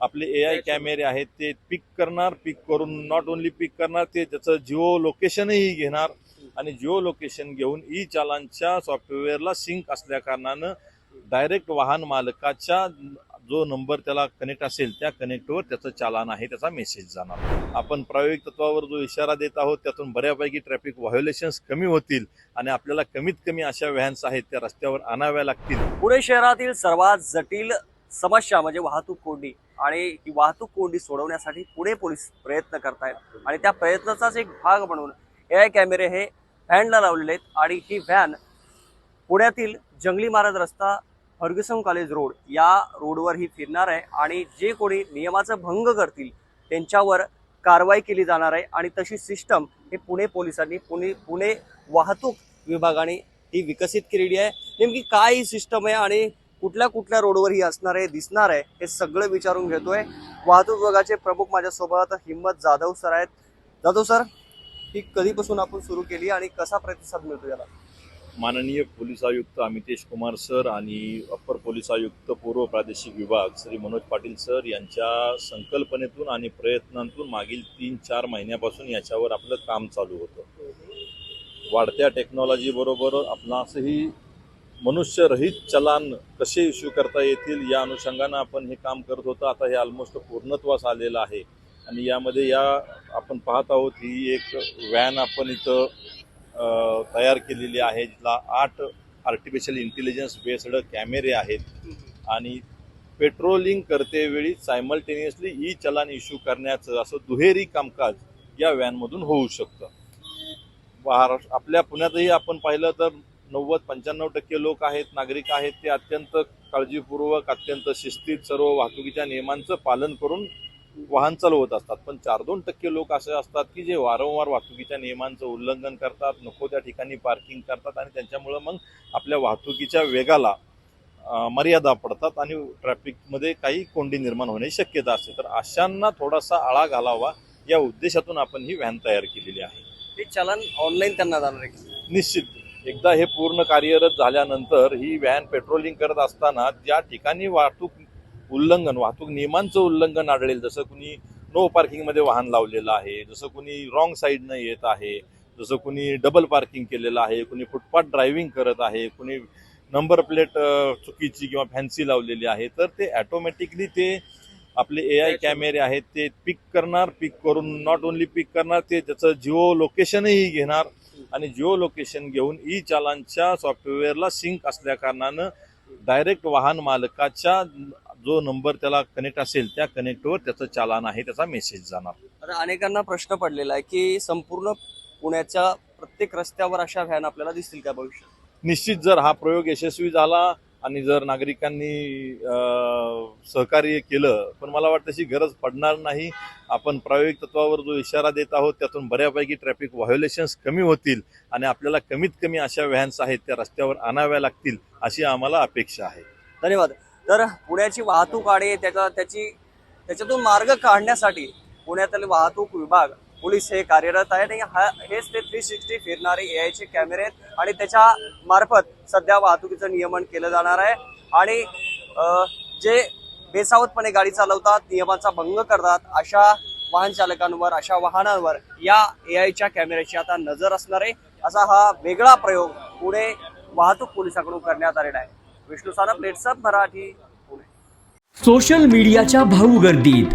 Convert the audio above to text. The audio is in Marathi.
आपले ए आय कॅमेरे आहेत ते पिक करणार पिक करून नॉट ओन्ली पिक करणार ते त्याचं जिओ लोकेशनही घेणार आणि जिओ लोकेशन घेऊन ई चालांच्या सॉफ्टवेअरला सिंक असल्या कारणानं डायरेक्ट वाहन मालकाच्या जो नंबर त्याला कनेक्ट असेल त्या कनेक्टवर त्याचं चालान आहे त्याचा मेसेज जाणार. आपण प्रायोगिक तत्वावर जो इशारा देत आहोत त्यातून बऱ्यापैकी ट्रॅफिक व्हायोलेशन्स कमी होतील आणि आपल्याला कमीत कमी अशा व्हॅन्स आहेत त्या रस्त्यावर आणाव्या लागतील. पुणे शहरातील सर्वात जटिल समस्या म्हणजे वाहतूक कोंडी. आणि ही वाहतूक कोंडी सोडवण्यासाठी पुणे पोलीस प्रयत्न करतायत. आणि त्या प्रयत्नाचाच एक भाग म्हणून ए आय कॅमेरे हे व्हॅनला लावलेले आहेत. आणि ही व्हॅन पुण्यातील जंगली महाराज रस्ता फर्ग्युसन कॉलेज रोड या रोडवर ही फिरणार आहे. आणि जे कोणी नियमाचा भंग करतील त्यांच्यावर कारवाई केली जाणार आहे. आणि तशी सिस्टम हे पुणे पोलिसांनी पुणे पुणे वाहतूक विभागाने ही विकसित केलेली आहे. नेमकी काय ही सिस्टम आहे आणि कुठल्या कुठल्या रोडवर ही असणार आहे दिसणार आहे हे सगळं विचारून घेतोय. वाहतूक विभागाचे प्रमुख माझ्यासोबत हिम्मत जाधव सर आहेत. जाधव सर ही कधीपासून आपण सुरू केली आणि कसा प्रतिसाद मिळतो याला? माननीय पोलीस आयुक्त अमितेश कुमार सर आणि अप्पर पोलीस आयुक्त पूर्व प्रादेशिक विभाग श्री मनोज पाटील सर यांच्या संकल्पनेतून आणि प्रयत्नांतून मागील तीन चार महिन्यापासून याच्यावर आपलं काम चालू होतं. वाढत्या टेक्नॉलॉजीबरोबर आपणासही मनुष्यरहित चलान कसे इश्यू करता येतील या अनुषंगानं आपण हे काम करत होतं. आता हे ऑलमोस्ट पूर्णत्वास आलेलं आहे. आणि यामध्ये या आपण पाहत आहोत ही एक व्हॅन आपण इथं तयार केलेली आहे. जिला आठ आर्टिफिशियल इंटेलिजन्स बेस्ड कॅमेरे आहेत. आणि पेट्रोलिंग करतेवेळी सायमल्टेनियसली ई चलान इश्यू करण्याचं असं दुहेरी कामकाज या व्हॅनमधून होऊ शकतं. महाराष्ट्र आपल्या पुण्यातही आपण पाहिलं तर नव्वद पंच्याण्णव टक्के लोक आहेत नागरिक आहेत ते अत्यंत काळजीपूर्वक अत्यंत शिस्तीत सर्व वाहतुकीच्या नियमांचं पालन करून वाहन चालवत असतात. पण चार दोन टक्के लोक असे असतात की जे वारंवार वाहतुकीच्या नियमांचं उल्लंघन करतात नको त्या ठिकाणी पार्किंग करतात आणि त्यांच्यामुळं मग आपल्या वाहतुकीच्या वेगाला मर्यादा पडतात आणि ट्रॅफिकमध्ये काही कोंडी निर्माण होण्याची शक्यता असते. तर अशांना थोडासा आळा घालावा या उद्देशातून आपण ही व्हॅन तयार केलेली आहे. हे चलन ऑनलाईन त्यांना जाणार आहे निश्चित. एकदा हे पूर्ण कार्यरत झाल्यानंतर ही व्हॅन पेट्रोलिंग करत असताना ज्या ठिकाणी वाहतूक उल्लंघन वाहतूक नियमांचं उल्लंघन आढळेल जसं कुणी नो पार्किंगमध्ये वाहन लावलेलं आहे जसं कुणी रॉंग साईडनं येत आहे जसं कुणी डबल पार्किंग केलेलं आहे कुणी फुटपाथ ड्रायव्हिंग करत आहे कुणी नंबर प्लेट चुकीची किंवा फॅन्सी लावलेली आहे तर ते ॲटोमॅटिकली ते आपले ए आय कॅमेरे आहेत ते पिक करणार पिक करून नॉट ओन्ली पिक करणार ते त्याचं जिओ लोकेशनही घेणार आणि जिओ लोकेशन घेऊन ई चालांच्या सॉफ्टवेअरला सिंक असल्या कारणानं डायरेक्ट वाहन मालकाच्या जो नंबर त्याला कनेक्ट असेल त्या कनेक्टवर त्याचं चालान आहे त्याचा मेसेज जाणार. अनेकांना प्रश्न पडलेला आहे की संपूर्ण पुण्याच्या प्रत्येक रस्त्यावर अशा व्हॅन आपल्याला दिसतील का भविष्यात? निश्चित जर हा प्रयोग यशस्वी झाला आणि जर नागरिकांनी सहकार्य केलं पण मला वाटतं तशी गरज पडणार नाही. आपण प्रायोगिक तत्वावर जो इशारा देत आहोत त्यातून बऱ्यापैकी ट्रॅफिक व्हायोलेशन्स कमी होतील आणि आपल्याला कमीत कमी अशा व्हॅन्स आहेत त्या रस्त्यावर आणाव्या लागतील अशी आम्हाला अपेक्षा आहे. धन्यवाद. तर पुण्याची वाहतूक आणि त्याचा त्याची त्याच्यातून मार्ग काढण्यासाठी पुण्यातील वाहतूक विभाग पोलीस हे कार्यरत आहेत आणि हा हेच ते थ्री सिक्स्टी फिरणारे ए आयचे कॅमेरे आहेत आणि त्याच्या मार्फत सध्या वाहतुकीचं नियमन केलं जाणार आहे. आणि जे बेसावतपणे गाडी चालवतात नियमाचा भंग करतात अशा वाहन चालकांवर अशा वाहनांवर या ए आयच्या कॅमेऱ्याची आता नजर असणार आहे. असा हा वेगळा प्रयोग पुणे वाहतूक पोलिसांकडून करण्यात आलेला आहे. विष्णू सानप लेट्सअप मराठी पुणे. सोशल मीडियाच्या भाऊ गर्दीत